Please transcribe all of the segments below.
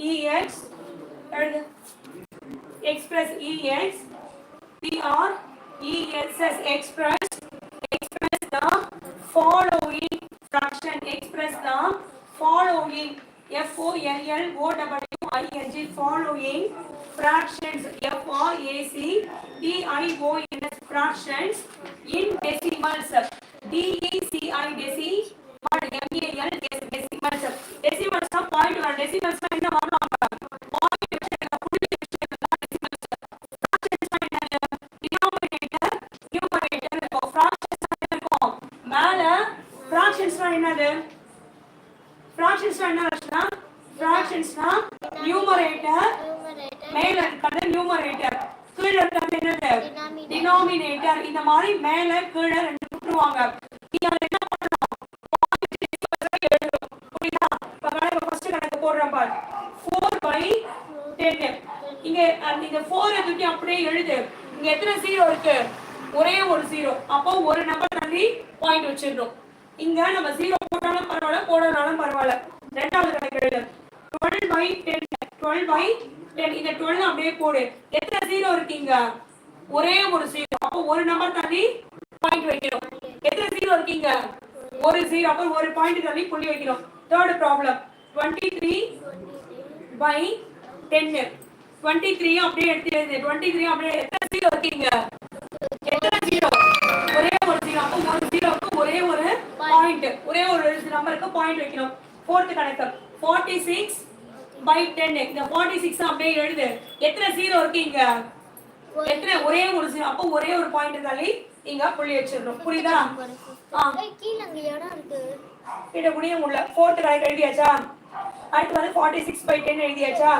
ex and x plus e x p or e s as x plus express the following fraction express the following f o l l o w i n g following fractions f o a c d i o n s fractions in decimals d e c i decimal m a l s decimals decimals of point or decimals மேல தான் என்னது? தான் என்ன fractions தான் numerator மேல இருக்கிறது numerator கீழ இருக்கிறது என்னது? டினாமினேட்டர் இந்த மாதிரி மேல கீழ ரெண்டு விட்டுருவாங்க நீங்க என்ன பண்ணணும். புரியுதா? இப்ப கணக்கு ஃபர்ஸ்ட் கணக்கு போடுறேன் பாரு. 4 பை 10 இங்க இந்த 4 தூக்கி அப்படியே எழுது. இங்க எத்தனை ஜீரோ இருக்கு? ஒரே ஒரு ஜீரோ அப்போ ஒரு நம்பர் தள்ளி பாயிண்ட் வச்சிடணும். இங்க நம்ம ஜீரோ போட்டாலும் பரவாயில்ல போடனாலும் பரவாயில்ல. ரெண்டாவது கணக்கு டுவெல் பை 10 12 பை 10 இந்த 12 அப்படியே போடு. எத்தனை ஜீரோ இருக்கீங்க ஒரே ஒரு ஜீரோ அப்போ ஒரு நம்பர் தள்ளி பாயிண்ட் வைக்கிறோம் எத்தனை ஜீரோ இருக்கீங்க ஒரு ஜீரோ அப்போ ஒரு பாயிண்ட் தள்ளி புள்ளி வைக்கணும். தேர்ட் ப்ராப்ளம் 23 பை 10 23 அப்படியே எடுத்து எழுது. 23 அப்படியே எத்தனை ஜீரோ இருக்கீங்க நம்பருக்கு பாயிண்ட் வைக்கணும் ஃபோர்த் கணக்கு 46 பை 10 இந்த 46 அப்படியே எழுது. எத்தனை ஜீரோ இருக்கு இங்க? எத்தனை? ஒரே ஒரு ஜீரோ அப்போ ஒரே ஒரு பாயிண்ட் தள்ளி இங்க புள்ளி வச்சிடணும் புரியுதா? ஆ. கீழே அங்க இடம் இருக்கு. கிட்ட முடியும் உள்ள ஃபோர்த் கணக்கு எழுதியாச்சா? அடுத்து வந்து 46 பை 10 எழுதியாச்சா?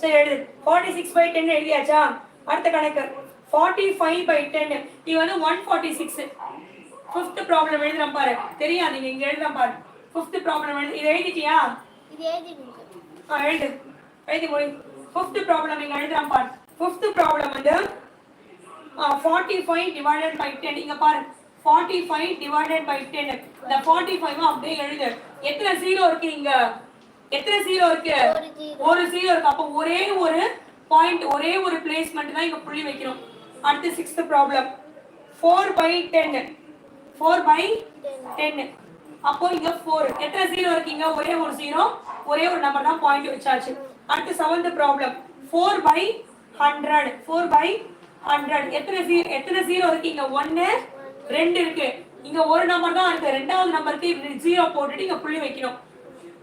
சரி எழுது. 46 பை 10 எழுதியாச்சா? அடுத்த கணக்கு. 45 பை 10 இது வந்து 146 ஃபிஃப்த் ப்ராப்ளம் எழுதுறேன் பாரு. தெரியாது நீங்க இங்க எழுதுறேன் பாரு. ஃபிஃப்த் ப்ராப்ளம் எழுது இது எழுதிட்டியா? இது எழுதி எழுது. எழுதி முடி ஃபிஃப்த் ப்ராப்ளம் இங்க எழுதுறேன் பாரு. ஃபிஃப்த் ப்ராப்ளம் வந்து forty five divided by ten இங்க பாரு. Forty five divided by ten இந்த ஃபார்ட்டி ஃபைவ் அப்படியே எழுது. எத்தனை ஜீரோ இருக்கு இங்க? எத்தனை ஜீரோ இருக்கு? ஒரு ஜீரோ ஒரு ஜீரோ இருக்கு. அப்போ ஒரே ஒரு பாயிண்ட் ஒரே ஒரு பிளேஸ்மெண்ட் தான் இங்க புள்ளி வைக்கணும். அடுத்து sixth problem four by ten four by ten அப்போ இங்க ஃபோர் எத்தனை ஜீரோ இருக்கீங்க? ஒரே ஒரு ஜீரோ ஒரே ஒரு நம்பர் தான் பாயிண்ட் வச்சாச்சு. அடுத்து seventh problem four by hundred four by hundred எத்தனை ஜீரோ எத்தனை ஜீரோ இருக்கீங்க? ஒன்னு ரெண்டு இருக்கு. இங்க ஒரு நம்பர் தான் இருக்கு. ரெண்டாவது நம்பருக்கு ஜீரோ போட்டுட்டு இங்க புள்ளி வைக்கணும்.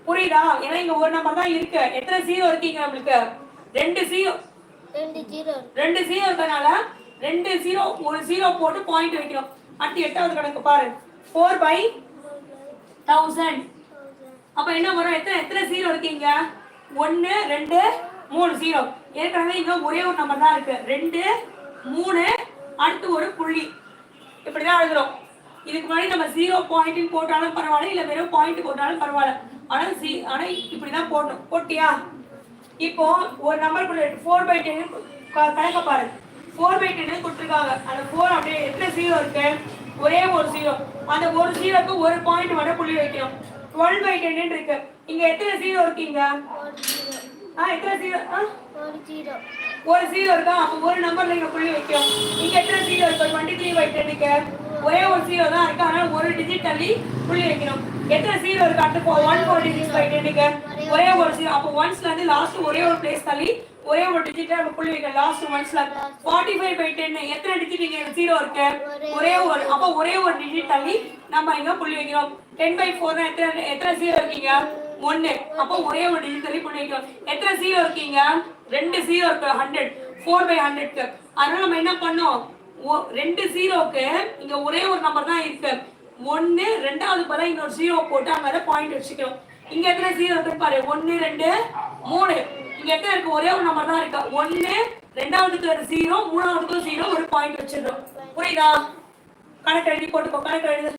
புரியுதா? ஏன்னா இங்க ஒரு நம்பர் தான் இருக்கு. எத்தனை ஜீரோ இருக்கீங்க நம்மளுக்கு? ரெண்டு ஜீரோ ரெண்டு ஜீரோ ரெண்டு ஜீரோ இருக்கனால ரெண்டு ஜீரோ ஒரு ஜீரோ போட்டு பாயிண்ட் வைக்கணும். அடுத்து எட்டாவது கணக்கு பாரு. ஃபோர் பை தௌசண்ட் அப்ப என்ன வரும்? எத்தனை எத்தனை ஜீரோ இருக்கீங்க ஒன்னு ரெண்டு மூணு ஜீரோ ஏற்கனவே இங்க ஒரே ஒரு நம்பர் தான் இருக்கு. ரெண்டு மூணு அடுத்து ஒரு புள்ளி. இப்படிதான் எழுதுறோம். இதுக்கு முன்னாடி நம்ம ஜீரோ பாயிண்ட் போட்டாலும் பரவாயில்ல இல்ல வெறும் பாயிண்ட் போட்டாலும் பரவாயில்ல. ஆனா சி ஆனா இப்படிதான் போடணும். போட்டியா? இப்போ ஒரு நம்பர் ஃபோர் பை டென் கணக்க பாரு. ஃபோர் பை டென்னு கொடுத்துருக்காங்க. அந்த ஃபோர் அப்படியே எத்தனை ஜீரோ இருக்கு? ஒரே ஒரு ஜீரோ அந்த ஒரு ஜீரோக்கு ஒரு பாயிண்ட் மட்டும் புள்ளி வைக்கணும். டுவெல் பை டென் இருக்கு. இங்க எத்தனை ஜீரோ இருக்கீங்க ஒரு ஜீரோ ஆ எத்தனை ஜீரோ ஆ? ஒரு ஜீரோ ஒரு ஜீரோ இருக்கா? அப்போ ஒரு நம்பர்ல இங்க புள்ளி வைக்கும் இங்க எத்தனை ஜீரோ இருக்கு? டுவெண்ட்டி த்ரீ பை டென்னுக்கு ஒரே ஒரு ஜீரோ தான் இருக்கு. அதனால ஒரு டிஜிட் தள்ளி புள்ளி வைக்கணும். எத்தனை ஜீரோ இருக்கு? அடுத்து ஒன் ஃபோர் டிஜிட் பை டென்னுக்கு ஒரே ஒரு ஜீரோ அப்போ ஒன்ஸ்ல இருந்து லாஸ்ட் ஒரே ஒரு பிளேஸ் தள்ளி ஒரே ஒரு டிஜிட் நம்ம புள்ளி வைக்கணும் லாஸ்ட் ஒன்ஸ்ல ஃபார்ட்டி ஃபைவ் பை டென் எத்தனை டிஜிட் இங்க ஜீரோ இருக்கு. ஒரே ஒரு அப்போ ஒரே ஒரு டிஜிட் தள்ளி நம்ம இங்க புள்ளி வைக்கிறோம். டென் பை ஃபோர் எத்தனை எத்தனை ஜீரோ இருக்கீங்க? ஒன்னு அப்போ ஒரே ஒரு டிஜிட் தள்ளி புள்ளி வைக்கிறோம். எத்தனை ஜீரோ இருக்கீங்க? ரெண்டு ஜீரோ இருக்கு. ஹண்ட்ரட் ஃபோர் பை ஹண்ட்ரட்க்கு அதனால நம்ம என்ன பண்ணோம்? ரெண்டு ஜீரோக்கு இங்க ஒரே ஒரு நம்பர் தான் இருக்கு. ஒன்னு ரெண்டாவது பதிலா இன்னொரு ஜீரோ போட்டு அங்க பாயிண்ட் வச்சுக்கிறோம். இங்க எத்தனை ஜீரோ இருக்கு பாரு. ஒன்னு ரெண்டு மூணு. இங்க எத்தனை இருக்கு ஒரே ஒரு நம்பர் தான் இருக்கு. ஒன்னு ரெண்டாவதுக்கு ஒரு ஜீரோ மூணாவதுக்கு ஜீரோ ஒரு பாயிண்ட் வச்சிடுறோம் புரியுதா? கணக்கு எழுதி போட்டுக்கோ கணக்கு எழுது.